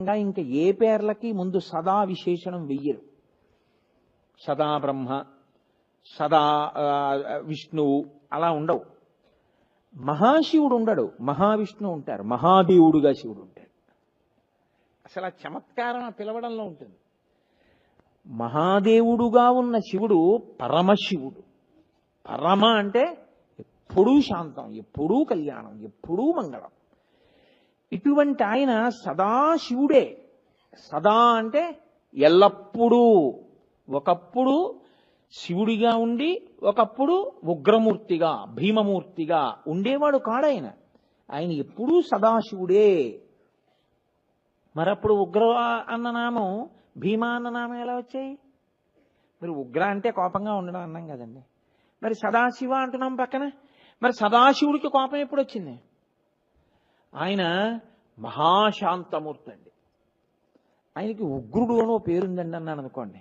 ఇంకా ఏ పేర్లకి ముందు సదా విశేషణం వెయ్యరు. సదా బ్రహ్మ సదా విష్ణువు అలా ఉండవు. మహాశివుడు ఉండడు మహావిష్ణువు ఉంటారు మహాదేవుడుగా శివుడు ఉంటాడు. అసలు ఆ చమత్కారం ఆ పిలవడంలో ఉంటుంది. మహాదేవుడుగా ఉన్న శివుడు పరమశివుడు. పరమ అంటే ఎప్పుడూ శాంతం ఎప్పుడూ కళ్యాణం ఎప్పుడూ మంగళం. ఇటువంటి ఆయన సదాశివుడే. సదా అంటే ఎల్లప్పుడూ. ఒకప్పుడు శివుడిగా ఉండి ఒకప్పుడు ఉగ్రమూర్తిగా భీమమూర్తిగా ఉండేవాడు కాడాయన ఆయన ఎప్పుడూ సదాశివుడే. మరప్పుడు ఉగ్ర అన్న నామం భీమా అన్న నామం ఎలా వచ్చాయి? మరి ఉగ్ర అంటే కోపంగా ఉండడం అన్నాం కదండి. మరి సదాశివ అంటున్నాం పక్కన. మరి సదాశివుడికి కోపం ఎప్పుడు వచ్చింది? ఆయన మహాశాంతమూర్తి అండి ఆయనకి ఉగ్రుడు అనో పేరుందండి అన్నాను అనుకోండి.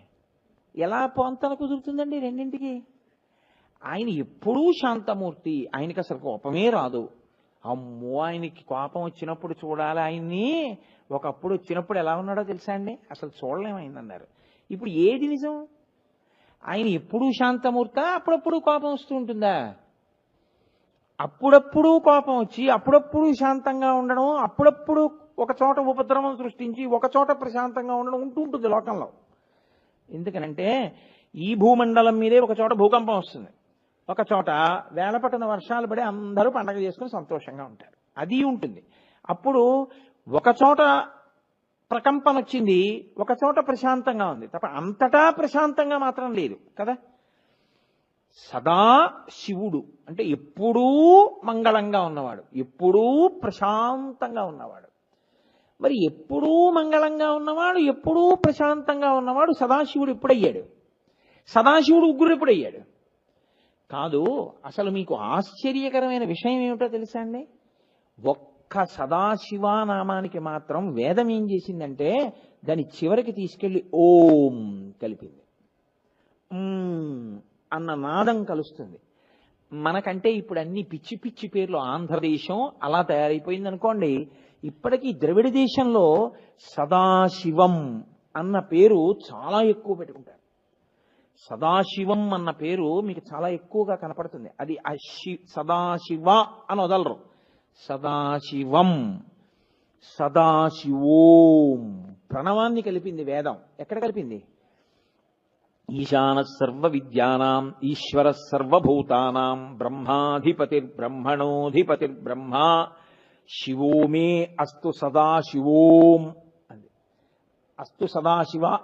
ఎలా పొంతన కుదురుతుందండి రెండింటికి? ఆయన ఎప్పుడూ శాంతమూర్తి. ఆయనకి అసలు కోపమే రాదు. అమ్మో ఆయనకి కోపం వచ్చినప్పుడు చూడాలి ఆయన్ని. ఒకప్పుడు వచ్చినప్పుడు ఎలా ఉన్నాడో తెలుసా అండి? అసలు చూడలేమైందన్నారు. ఇప్పుడు ఏది నిజం? ఆయన ఎప్పుడూ శాంతమూర్త? అప్పుడప్పుడు కోపం వస్తూ ఉంటుందా? అప్పుడప్పుడు కోపం వచ్చి అప్పుడప్పుడు శాంతంగా ఉండడం అప్పుడప్పుడు ఒక చోట ఉపద్రవం సృష్టించి ఒక చోట ప్రశాంతంగా ఉండడం ఉంటూ ఉంటుంది లోకంలో. ఎందుకనంటే ఈ భూమండలం మీదే ఒక చోట భూకంపం వస్తుంది. ఒక చోట వేలపట్టిన వర్షాలు పడి అందరూ పండగ చేసుకుని సంతోషంగా ఉంటారు. అది ఉంటుంది. అప్పుడు ఒక చోట ప్రకంపన వచ్చింది ఒక చోట ప్రశాంతంగా ఉంది. తప్ప అంతటా ప్రశాంతంగా మాత్రం లేదు కదా? సదా శివుడు. అంటే ఎప్పుడూ మంగళంగా ఉన్నవాడు. ఎప్పుడూ ప్రశాంతంగా ఉన్నవాడు. మరి ఎప్పుడూ మంగళంగా ఉన్నవాడు ఎప్పుడూ ప్రశాంతంగా ఉన్నవాడు సదాశివుడు ఎప్పుడయ్యాడు? సదాశివుడు ఉగ్గురు ఎప్పుడయ్యాడు? కాదు అసలు మీకు ఆశ్చర్యకరమైన విషయం ఏమిటో తెలుసా అండి? ఒక్క సదాశివ నామానికి మాత్రం వేదం ఏం చేసిందంటే దాని చివరికి తీసుకెళ్ళి ఓం కలిపింది. అన్న నాదం కలుస్తుంది. మనకంటే ఇప్పుడు అన్ని పిచ్చి పిచ్చి పేర్లు ఆంధ్రదేశం అలా తయారైపోయింది అనుకోండి ఇప్పటికీ ద్రవిడ దేశంలో సదాశివం అన్న పేరు చాలా ఎక్కువ పెట్టుకుంటారు. సదాశివం అన్న పేరు మీకు చాలా ఎక్కువగా కనపడుతుంది. అది అశి సదాశివ అని వదలరు. సదాశివం సదాశివోం. ప్రణవాన్ని కలిపింది వేదం. ఎక్కడ కలిపింది? ఈశాన సర్వ విద్యానాం ఈశ్వర సర్వభూతానాం బ్రహ్మాధిపతిర్బ్రహ్మణోధిపతిర్బ్రహ్మ శివో మే అస్తు సదాశివోం అంది. అస్తు సదాశివ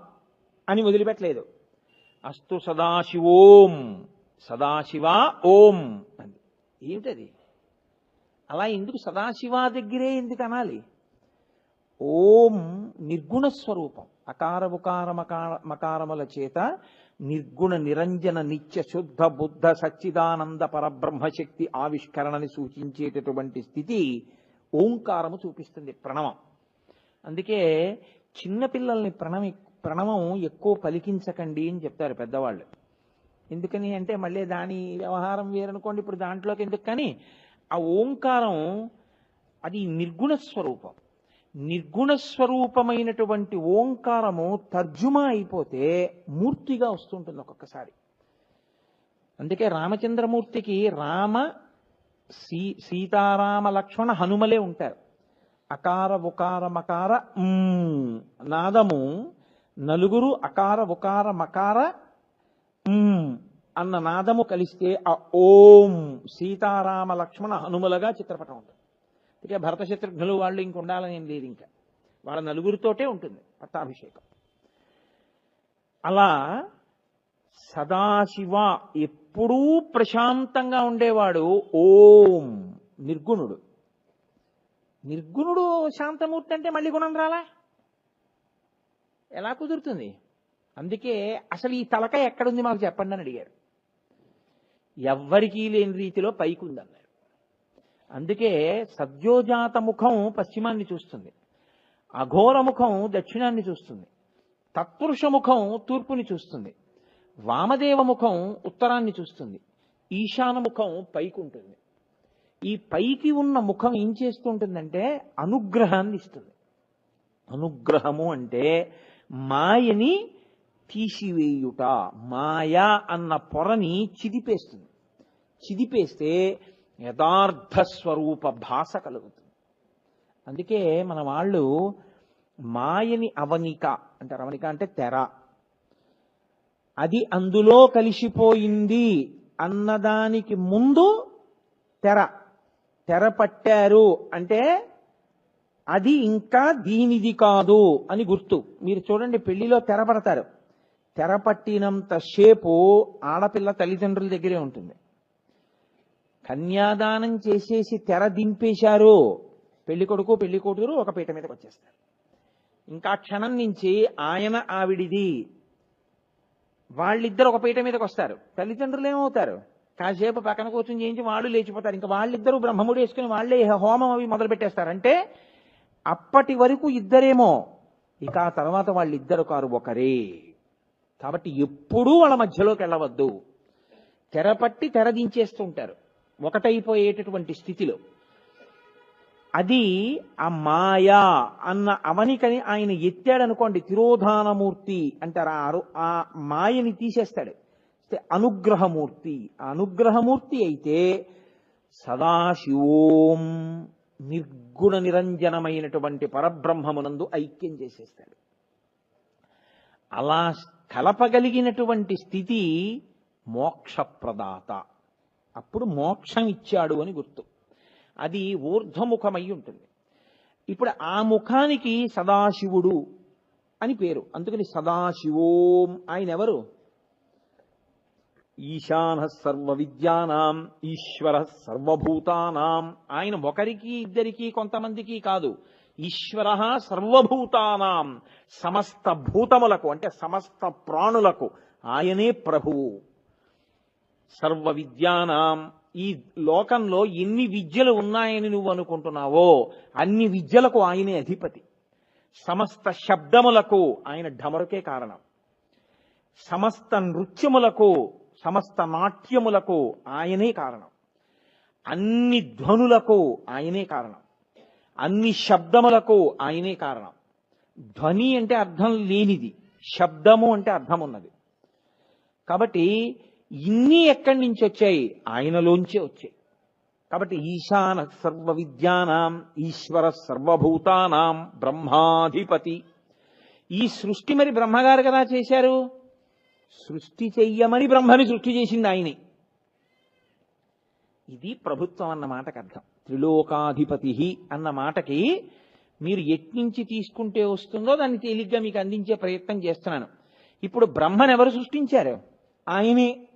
అని వదిలిపెట్టలేదు. అస్తు సదాశివోం సదాశివ ఓం అంది. ఏమిటది? అలా ఎందుకు సదాశివ దగ్గరే ఎందుకు అనాలి? ఓం నిర్గుణ స్వరూపం అకార ఉకార మకార మకారముల చేత నిర్గుణ నిరంజన నిత్య శుద్ధ బుద్ధ సచ్చిదానంద పరబ్రహ్మశక్తి ఆవిష్కరణని సూచించేటటువంటి స్థితి ఓంకారము చూపిస్తుంది ప్రణవం. అందుకే చిన్నపిల్లల్ని ప్రణమి ప్రణవం ఎక్కువ పలికించకండి అని చెప్తారు పెద్దవాళ్ళు. ఎందుకని అంటే మళ్ళీ దాని వ్యవహారం వేరనుకోండి ఇప్పుడు దాంట్లోకి ఎందుకు? కానీ ఆ ఓంకారం అది నిర్గుణ స్వరూపం. నిర్గుణ స్వరూపమైనటువంటి ఓంకారము తర్జుమా అయిపోతే మూర్తిగా వస్తుంటుంది ఒక్కొక్కసారి. అందుకే రామచంద్రమూర్తికి రామ సీ సీతారామ లక్ష్మణ హనుమలే ఉంటారు. అకార ఉకార మకార నాదము నలుగురు అకార ఉకార మకార ఉమ్ అన్న నాదము కలిస్తే ఆ ఓం సీతారామ లక్ష్మణ హనుమలగా చిత్రపటం ఉంటుంది. అందుకే భరత శత్రుఘ్నులు వాళ్ళు ఇంక ఉండాలని ఏం లేదు ఇంకా. వాళ్ళ నలుగురితోటే ఉంటుంది పట్టాభిషేకం. అలా సదాశివ ఎప్పుడూ ప్రశాంతంగా ఉండేవాడు ఓం నిర్గుణుడు. నిర్గుణుడు శాంతమూర్తి అంటే మళ్ళీ గుణం రాలా? ఎలా కుదురుతుంది? అందుకే అసలు ఈ తలక ఎక్కడుంది మాకు చెప్పండి అని అడిగారు. ఎవ్వరికీ లేని రీతిలో పైకి ఉందన్నారు అందుకే సద్యోజాత ముఖం పశ్చిమాన్ని చూస్తుంది. అఘోర ముఖం దక్షిణాన్ని చూస్తుంది. తత్పురుష ముఖం తూర్పుని చూస్తుంది. వామదేవ ముఖం ఉత్తరాన్ని చూస్తుంది. ఈశాన ముఖం పైకి ఉంటుంది. ఈ పైకి ఉన్న ముఖం ఏం చేస్తుంటుందంటే అనుగ్రహాన్ని ఇస్తుంది. అనుగ్రహము అంటే మాయని తీసివేయుట మాయ అన్న పొరని చిదిపేస్తుంది. చిదిపేస్తే యథార్థ స్వరూప భాష కలుగుతుంది. అందుకే మన వాళ్ళు మాయని అవనిక అంటారు. అవనిక అంటే తెర. అది అందులో కలిసిపోయింది అన్నదానికి ముందు తెర. తెర పట్టారు అంటే అది ఇంకా దీనిది కాదు అని గుర్తు. మీరు చూడండి పెళ్ళిలో తెర పడతారు. తెర పట్టినంత సేపు ఆడపిల్ల తల్లిదండ్రుల దగ్గరే ఉంటుంది. కన్యాదానం చేసేసి తెర దింపేశారు. పెళ్ళి కొడుకు పెళ్ళి కూతురు ఒక పీట మీదకి వచ్చేస్తారు. ఇంకా క్షణం నుంచి ఆయన ఆవిడిది. వాళ్ళిద్దరు ఒక పీట మీదకి వస్తారు. తల్లిదండ్రులు ఏమవుతారు? కాసేపు పక్కన కూర్చొని చేయించి వాళ్ళు లేచిపోతారు. ఇంకా వాళ్ళిద్దరూ బ్రహ్మముడు వేసుకుని వాళ్ళే హోమం అవి మొదలు పెట్టేస్తారు. అంటే అప్పటి వరకు ఇద్దరేమో. ఇక ఆ తర్వాత వాళ్ళిద్దరు కారు ఒకరే. కాబట్టి ఎప్పుడూ వాళ్ళ మధ్యలోకి వెళ్ళవద్దు. తెర పట్టి తెర దించేస్తుంటారు. ఒకటైపోయేటటువంటి స్థితిలో అది ఆ మాయా అన్న అవనికని ఆయన ఎత్తాడనుకోండి తిరోధానమూర్తి అంటారు. ఆ ఆ మాయని తీసేస్తాడు. అనుగ్రహమూర్తి. అనుగ్రహమూర్తి అయితే సదాశివోం నిర్గుణ నిరంజనమైనటువంటి పరబ్రహ్మమునందు ఐక్యం చేసేస్తాడు. అలా కలపగలిగినటువంటి స్థితి మోక్షప్రదాత. అప్పుడు మోక్షం ఇచ్చాడు అని గుర్తు. అది ఊర్ధ్వముఖమై ఉంటుంది. ఇప్పుడు ఆ ముఖానికి సదాశివుడు అని పేరు. అందుకని సదాశివోం ఆయన ఎవరు ఈశాన సర్వ విద్యానాం ఈశ్వర సర్వభూతానాం. ఆయన ఒకరికి ఇద్దరికి కొంతమందికి కాదు. ఈశ్వర సర్వభూతానాం. సమస్త భూతములకు అంటే సమస్త ప్రాణులకు ఆయనే ప్రభువు. సర్వ విద్యానాం ఈ లోకంలో ఎన్ని విద్యలు ఉన్నాయని నువ్వు అనుకుంటున్నావో అన్ని విద్యలకు ఆయనే అధిపతి. సమస్త శబ్దములకు ఆయన ఢమరుకే కారణం. సమస్త నృత్యములకు సమస్త నాట్యములకు ఆయనే కారణం. అన్ని ధ్వనులకు ఆయనే కారణం. అన్ని శబ్దములకు ఆయనే కారణం. ధ్వని అంటే అర్థం లేనిది. శబ్దము అంటే అర్థం ఉన్నది కాబట్టి ఇన్ని ఎక్కడి నుంచి వచ్చాయి? ఆయనలోంచే వచ్చాయి. కాబట్టి ఈశాన సర్వ విద్యానాం ఈశ్వర సర్వభూతానాం బ్రహ్మాధిపతి. ఈ సృష్టి మరి బ్రహ్మగారు కదా చేశారు? సృష్టి చెయ్యమని బ్రహ్మని సృష్టి చేసింది ఆయనే. ఇది ప్రభుత్వం అన్న మాటకు అర్థం. త్రిలోకాధిపతి అన్న మాటకి మీరు ఎట్నుంచి తీసుకుంటే వస్తుందో దాన్ని తేలిగ్గా మీకు అందించే ప్రయత్నం చేస్తున్నాను. ఇప్పుడు బ్రహ్మను ఎవరు సృష్టించారు? ఆయనే.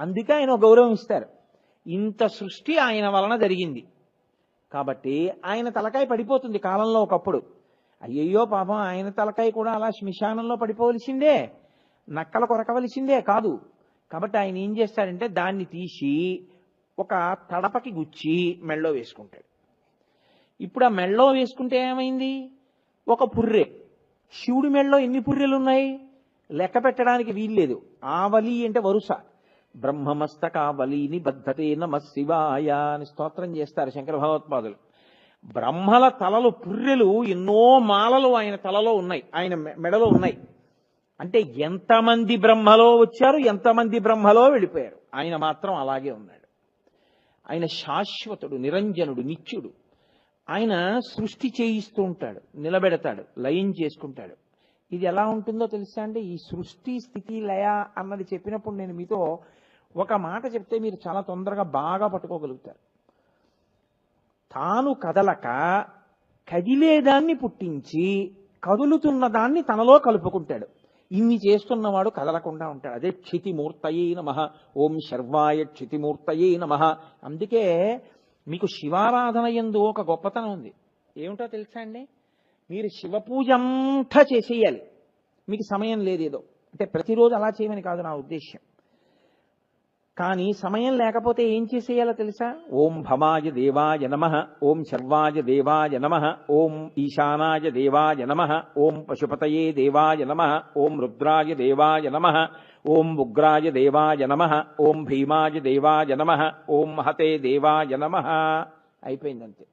అందుకే ఆయన గౌరవం ఇస్తారు ఇంత సృష్టి ఆయన వలన జరిగింది. కాబట్టి ఆయన తలకాయ పడిపోతుంది కాలంలో ఒకప్పుడు. అయ్యయ్యో పాపం ఆయన తలకాయ కూడా అలా శ్మశానంలో పడిపోవలసిందే. నక్కల కొరకవలసిందే కాదు. కాబట్టి ఆయన ఏం చేస్తాడంటే దాన్ని తీసి ఒక తడపకి గుచ్చి మెళ్ళో వేసుకుంటాడు. ఇప్పుడు ఆ మెళ్ళో వేసుకుంటే ఏమైంది? ఒక పుర్రె. శివుడి మెళ్ళో ఎన్ని పుర్రెలు ఉన్నాయి లెక్క పెట్టడానికి వీల్లేదు. ఆవలి అంటే వరుస. బ్రహ్మమస్తకావలీని బద్ధతే నమ శివాయ అని స్తోత్రం చేస్తారు శంకర భగవత్పాదులు. బ్రహ్మల తలలు పుర్రెలు ఎన్నో మాలలు ఆయన తలలో ఉన్నాయి ఆయన మె- మెడలో ఉన్నాయి. అంటే ఎంతమంది బ్రహ్మలో వచ్చారు ఎంతమంది బ్రహ్మలో వెళ్ళిపోయారు? ఆయన మాత్రం అలాగే ఉన్నాడు. ఆయన శాశ్వతుడు నిరంజనుడు నిత్యుడు. ఆయన సృష్టి చేయిస్తూ ఉంటాడు నిలబెడతాడు లయం చేసుకుంటాడు. ఇది ఎలా ఉంటుందో తెలుసా అండి? ఈ సృష్టి స్థితి లయ అన్నది చెప్పినప్పుడు నేను మీతో ఒక మాట చెప్తే మీరు చాలా తొందరగా బాగా పట్టుకోగలుగుతారు. తాను కదలక కదిలేదాన్ని పుట్టించి కదులుతున్న దాన్ని తనలో కలుపుకుంటాడు. ఇన్ని చేస్తున్నవాడు కదలకుండా ఉంటాడు. అదే క్షితిమూర్తయే నమ. ఓం శర్వాయ క్షితిమూర్తయే నమ. అందుకే మీకు శివారాధన ఎందు ఒక గొప్పతనం ఉంది. ఏమిటో తెలుసా అండి? మీరు శివ అంతా చేసేయాలి. మీకు సమయం లేదేదో అంటే ప్రతిరోజు అలా చేయమని కాదు నా ఉద్దేశ్యం. కానీ సమయం లేకపోతే ఏం చేసేయాలో తెలుసా? ఓం భమాయ దేవాయ నమ ఓం శర్వాయ దేవాయ నమ ఓం ఈశానాయ దేవాయ నమ ఓం పశుపతయే దేవాయ నమ ఓం రుద్రాయ దేవాయ నమ ఓం ఉగ్రాయ దేవాయ నమ ఓం భీమాయ దేవాయ నమ ఓం మహతే దేవాయ నమ. అయిపోయిందంతే.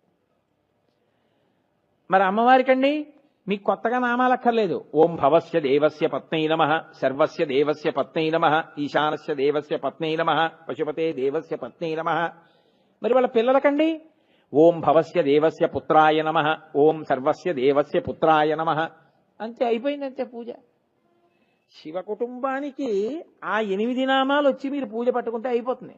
మరి అమ్మవారికండి మీకు కొత్తగా నామాలు అక్కర్లేదు ఓం భవస్య దేవస్య పత్నై నమ సర్వస్య దేవస్య పత్నై నమ ఈశానస్య దేవస్య పత్నై నమ పశుపతే దేవస్య పత్నై నమ. మరి వాళ్ళ పిల్లలకండి. ఓం భవస్య దేవస్య పుత్రాయ నమ ఓం సర్వస్య దేవస్య పుత్రాయ నమ. అంతే అయిపోయింది అంతే పూజ. శివ కుటుంబానికి ఆ ఎనిమిది నామాలు వచ్చి మీరు పూజ పట్టుకుంటే అయిపోతుంది.